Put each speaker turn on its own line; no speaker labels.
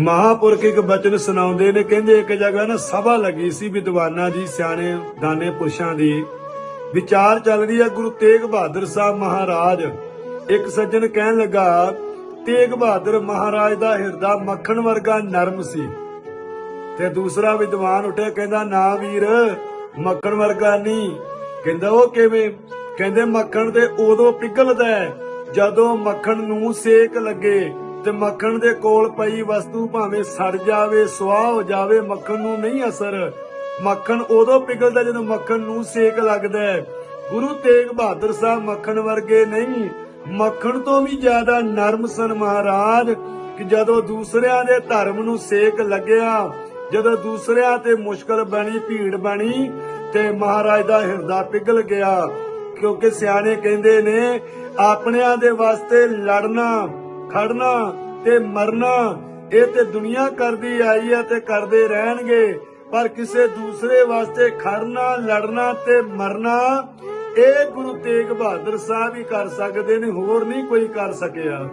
ਮਹਾਪੁਰਖ ਇੱਕ ਬਚਨ ਸੁਣਾਉਂਦੇ ਨੇ, ਕਹਿੰਦੇ ਇੱਕ ਜਗ੍ਹਾ ਨਾ ਸਭਾ ਲੱਗੀ ਸੀ ਵਿਦਵਾਨਾਂ ਦੀ ਸਿਆਣੇ ਦਾਨੇ ਪੁਰਸ਼ਾਂ ਦੀ। ਵਿਚਾਰ ਚੱਲ ਰਹੀ ਹੈ ਗੁਰੂ ਤੇਗ ਬਹਾਦਰ ਸਾਹਿਬ ਮਹਾਰਾਜ। ਇੱਕ ਸੱਜਣ ਕਹਿਣ ਲੱਗਾ, ਤੇਗ ਬਹਾਦਰ ਮਹਾਰਾਜ ਦਾ ਹਿਰਦਾ ਮੱਖਣ ਵਰਗਾ ਨਰਮ ਸੀ। ਤੇ ਦੂਸਰਾ ਵਿਦਵਾਨ ਉੱਠਿਆ, ਕਹਿੰਦਾ, ਨਾ ਵੀਰ, ਮੱਖਣ ਵਰਗਾ ਨਹੀਂ। ਕਹਿੰਦਾ, ਉਹ ਕਿਵੇਂ? ਕਹਿੰਦੇ, ਮੱਖਣ ਤੇ ਉਦੋਂ ਪਿਘਲਦਾ ਹੈ, ਜਦੋਂ ਮੱਖਣ ਨੂੰ ਸੇਕ ਲੱਗੇ। ਤੇ ਮੱਖਣ ਦੇ ਕੋਲ ਪਈ ਵਸਤੂ ਭਾਵੇਂ ਸੜ ਜਾਵੇ, ਸੁਆਹ ਹੋ ਜਾਵੇ, ਮੱਖਣ ਨੂੰ ਨਹੀਂ ਅਸਰ। ਮੱਖਣ ਉਦੋਂ ਪਿਘਲਦਾ ਜਦੋਂ ਮੱਖਣ ਨੂੰ ਸੇਕ ਲੱਗਦਾ ਹੈ। ਗੁਰੂ ਤੇਗ ਬਹਾਦਰ ਸਾਹਿਬ ਮੱਖਣ ਵਰਗੇ ਨਹੀਂ। ਮੱਖਣ ਤੋਂ ਵੀ ਜ਼ਿਆਦਾ ਨਰਮ ਸਨ ਮਹਾਰਾਜ, ਕਿ ਜਦੋਂ ਦੂਸਰਿਆਂ ਦੇ ਧਰਮ ਨੂੰ ਸੇਕ ਲੱਗਿਆ, ਜਦੋਂ ਦੂਸਰਿਆਂ ਤੇ ਮੁਸ਼ਕਲ ਬਣੀ, ਭੀੜ ਬਣੀ, ਤੇ ਮਹਾਰਾਜ ਦਾ ਹਿਰਦਾ ਪਿਘਲ ਗਿਆ। ਕਿਉਂਕਿ ਸਿਆਣੇ ਕਹਿੰਦੇ ਨੇ, ਆਪਣਿਆਂ ਦੇ ਵਾਸਤੇ ਲੜਨਾ ਖੜਨਾ ਤੇ ਮਰਨਾ, ਇਹ ਤੇ ਦੁਨੀਆ ਕਰਦੀ ਆਈ ਹੈ ਤੇ ਕਰਦੇ ਰਹਿਣਗੇ। ਪਰ ਕਿਸੇ ਦੂਸਰੇ ਵਾਸਤੇ ਖੜਨਾ, ਲੜਨਾ ਤੇ ਮਰਨਾ, ਇਹ ਗੁਰੂ ਤੇਗ ਬਹਾਦਰ ਸਾਹਿਬ ਹੀ ਕਰ ਸਕਦੇ ਨੇ, ਹੋਰ ਨਹੀਂ ਕੋਈ ਕਰ ਸਕਿਆ।